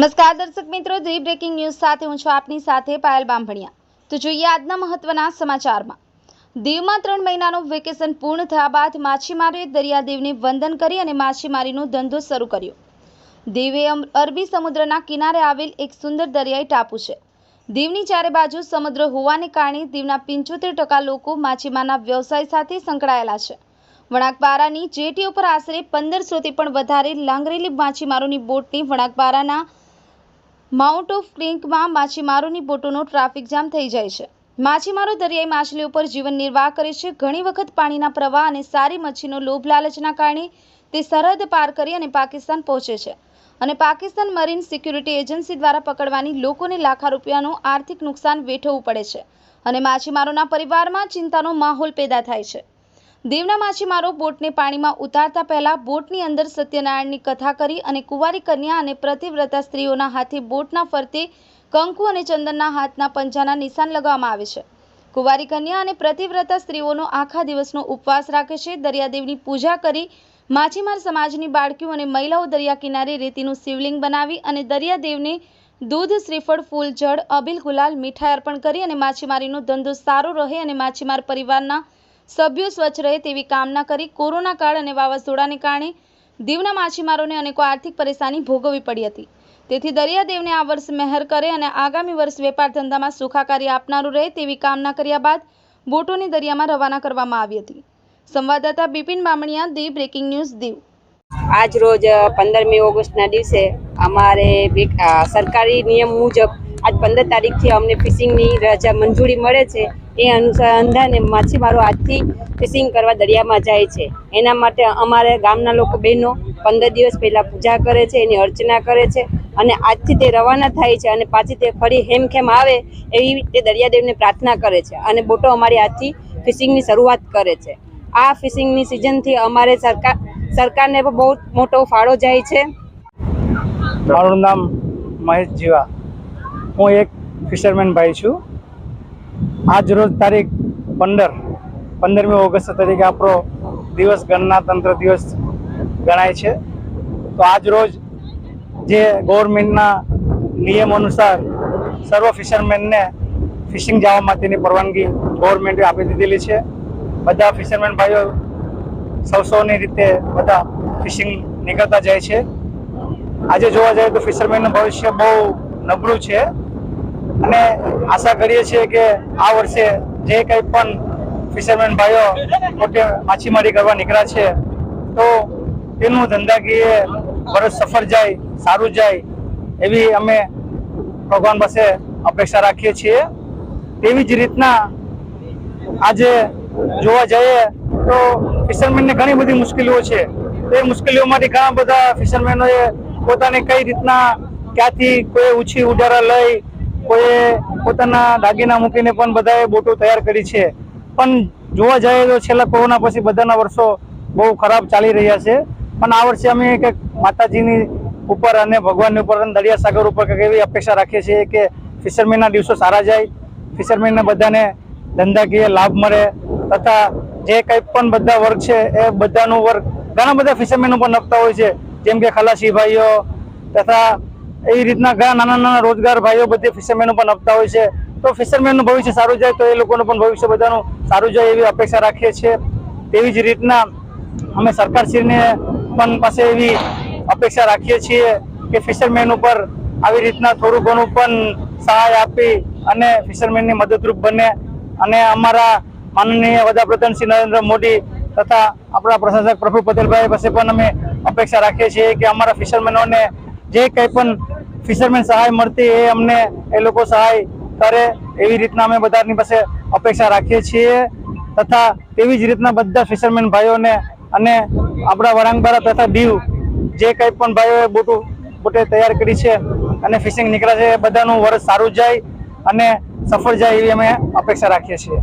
નમસ્કાર દર્શક મિત્રો ધી બ્રેકિંગ ન્યૂઝ સાથે હું છું આપની સાથે પાયલ બામભણિયા. તો જોઈએ આજના મહત્વના સમાચારમાં. દીવમાં ત્રણ મહિનાનું વેકેશન પૂર્ણ થયા બાદ માછીમારોએ દરિયાદેવને વંદન કરી અને માછીમારીનો ધંધો શરૂ કર્યો. દીવે અરબી સમુદ્રના કિનારે આવેલ એક સુંદર દરિયાઈ ટાપુ છે. દીવની ચારે બાજુ સમુદ્ર હોવાને કારણે દીવના પંચોતેર ટકા લોકો માછીમારના વ્યવસાય સાથે સંકળાયેલા છે. વણાકબારાની જેટી ઉપર આશરે પંદરસોથી પણ વધારે લાંગરેલી માછીમારોની બોટની વણાકબારાના માઉન્ટ ઓફ ક્લિંકમાં માછીમારોની બોટોનો ટ્રાફિક જામ થઈ જાય છે. માછીમારો દરિયાઈ માછલીઓ પર જીવન નિર્વાહ કરે છે. ઘણી વખત પાણીના પ્રવાહ અને સારી મચ્છીનો લોભ લાલચના કારણે તે સરહદ પાર કરી અને પાકિસ્તાન પહોંચે છે. અને પાકિસ્તાન મરીન સિક્યુરિટી એજન્સી દ્વારા પકડવાની લોકોને લાખા રૂપિયાનું આર્થિક નુકસાન વેઠવવું પડે છે. અને માછીમારોના પરિવારમાં ચિંતાનો માહોલ પેદા થાય છે. દીવના માછીમારો બોટને પાણીમાં ઉતારતા પહેલા બોટની અંદર સત્યનારાયણની કથા કરી અને કુંવારી કન્યા અને પ્રતિવ્રતા સ્ત્રીઓના હાથે બોટના ફરતે કંકુ અને ચંદનના હાથના પંજાના નિશાન લગાવવામાં આવે છે. કુંવારી કન્યા અને પ્રતિવ્રતા સ્ત્રીઓનો આખા દિવસનો ઉપવાસ રાખે છે. દરિયાદેવની પૂજા કરી માછીમાર સમાજની બાળકીઓ અને મહિલાઓ દરિયા કિનારે રેતીનું શિવલિંગ બનાવી અને દરિયાદેવને દૂધ, શ્રીફળ, ફૂલ, જળ, અબિલ, ગુલાલ, મીઠાઈ અર્પણ કરી અને માછીમારીનો ધંધો સારો રહે અને માછીમાર પરિવારના સભ્યો સ્વચ્છ રહે તેવી કામના કરી કોરોના કાળ અને વાવાઝોડાને કારણે દીવના માછીમારોને અનેકો આર્થિક પરેશાની ભોગવવી પડી હતી. તેથી દરિયાદેવને આ વર્ષ મહેર કરે અને આગામી વર્ષ વેપાર ધંધામાં સુખાકારી આપનારું રહે તેવી કામના કર્યા બાદ બોટોની દરિયામાં રવાના કરવામાં આવી હતી. સંવાદદાતા બિપિન બામણિયા, દી બ્રેકિંગ ન્યૂઝ, દીવ. આજ રોજ પંદરમી ઓગસ્ટના દિવસે અમારે સરકારી નિયમ મુજબ આજ પંદર તારીખથી અમને ફિશિંગની રજા મંજૂરી મળે છે. એ અનુસંધાને માછીમારો આજથી ફિશિંગ કરવા દરિયામાં જાય છે. એના માટે અમારે ગામના લોકો બહેનો પંદર દિવસ પહેલાં પૂજા કરે છે, એની અર્ચના કરે છે અને આજથી તે રવાના થાય છે અને પાછી તે ફરી હેમખેમ આવે એવી તે દરિયાદેવને પ્રાર્થના કરે છે અને બોટો અમારી આજથી ફિશિંગની શરૂઆત કરે છે. આ ફિશિંગની સિઝનથી અમારે સરકાર, સરકારને પણ બહુ મોટો ફાળો જાય છે. મારું નામ મહેશ જીવા. હું એક ફિશરમેન ભાઈ છું. આજ રોજ તારીખ પંદર, પંદરમી ઓગસ્ટ તરીકે આપણો દિવસ ગણનાતંત્ર દિવસ ગણાય છે. તો આજ રોજ જે ગવર્મેન્ટના નિયમ અનુસાર સર્વ ફિશરમેનને ફિશિંગ જવા માટેની પરવાનગી ગવર્મેન્ટે આપી દીધેલી છે. બધા ફિશરમેન ભાઈઓ સૌ સૌની રીતે બધા ફિશિંગ નીકળતા જાય છે. આજે જોવા જઈએ તો ફિશરમેનનું ભવિષ્ય બહુ નબળું છે. અને આશા કરીએ છીએ કે આ વર્ષે જે કંઈ પણ ફિશરમેન ભાઈઓ પોતે માછીમારી કરવા નીકળ્યા છે, તો તેનું ધંધાકીય વર્ષ સફળ જાય, સારું જાય એવી અમે ભગવાન પાસે અપેક્ષા રાખીએ છીએ. તેવી જ રીતના આજે જોવા જઈએ તો ફિશરમેનને ઘણી બધી મુશ્કેલીઓ છે. એ મુશ્કેલીઓમાંથી ઘણા બધા ફિશરમેનોએ પોતાને કઈ રીતના ક્યાંથી કોઈ ઊંચી ઉડારા લઈ કોઈએ પોતાના દાગીના મૂકીને પણ બધાએ બોટો તૈયાર કરી છે. પણ જોવા જઈએ તો છેલ્લા કોરોના પછી બધાના વર્ષો બહુ ખરાબ ચાલી રહ્યા છે. પણ આ વર્ષે અમે કંઈક માતાજીની ઉપર અને ભગવાનની ઉપર અને દરિયા સાગર ઉપર કંઈક એવી અપેક્ષા રાખીએ છીએ કે ફિશરમેનના દિવસો સારા જાય. ફિશરમેનને બધાને ધંધાકીય લાભ મળે તથા જે કંઈ પણ બધા વર્ગ છે એ બધાનું વર્ગ ઘણા બધા ફિશરમેનો પણ નપતા હોય છે. જેમ કે ખલાસી ભાઈઓ તથા એવી રીતના ઘણા નાના નાના રોજગાર ભાઈઓ બધી ફિશરમેનો પણ આપતા હોય છે. તો ફિશરમેનનું ભવિષ્ય સારું જાય તો એ લોકોનું પણ ભવિષ્ય બધાનું સારું જાય એવી અપેક્ષા રાખીએ છીએ. તેવી જ રીતના અમે સરકારશ્રીને પણ પાસે એવી અપેક્ષા રાખીએ છીએ કે ફિશરમેન ઉપર આવી રીતના થોડું ઘણું પણ સહાય આપી અને ફિશરમેનની મદદરૂપ બને. અને અમારા માનનીય વડાપ્રધાન શ્રી નરેન્દ્ર મોદી તથા આપણા પ્રશાસક પ્રફુલ પટેલભાઈ પાસે પણ અમે અપેક્ષા રાખીએ છીએ કે અમારા ફિશરમેનોને જે કંઈ પણ ફિશરમેન સહાય મળતી એ અમને એ લોકો સહાય કરે એવી રીતના અમે બધાની પાસે અપેક્ષા રાખીએ છીએ. તથા તેવી જ રીતના બધા ફિશરમેન ભાઈઓને અને આપણા વરાંગબારા તથા દીવ જે કંઈ પણ ભાઈઓએ બોટું, બોટે તૈયાર કરી છે અને ફિશિંગ નીકળે છે એ બધાનું વર્ષ સારું જાય અને સફળ જાય એવી અમે અપેક્ષા રાખીએ છીએ.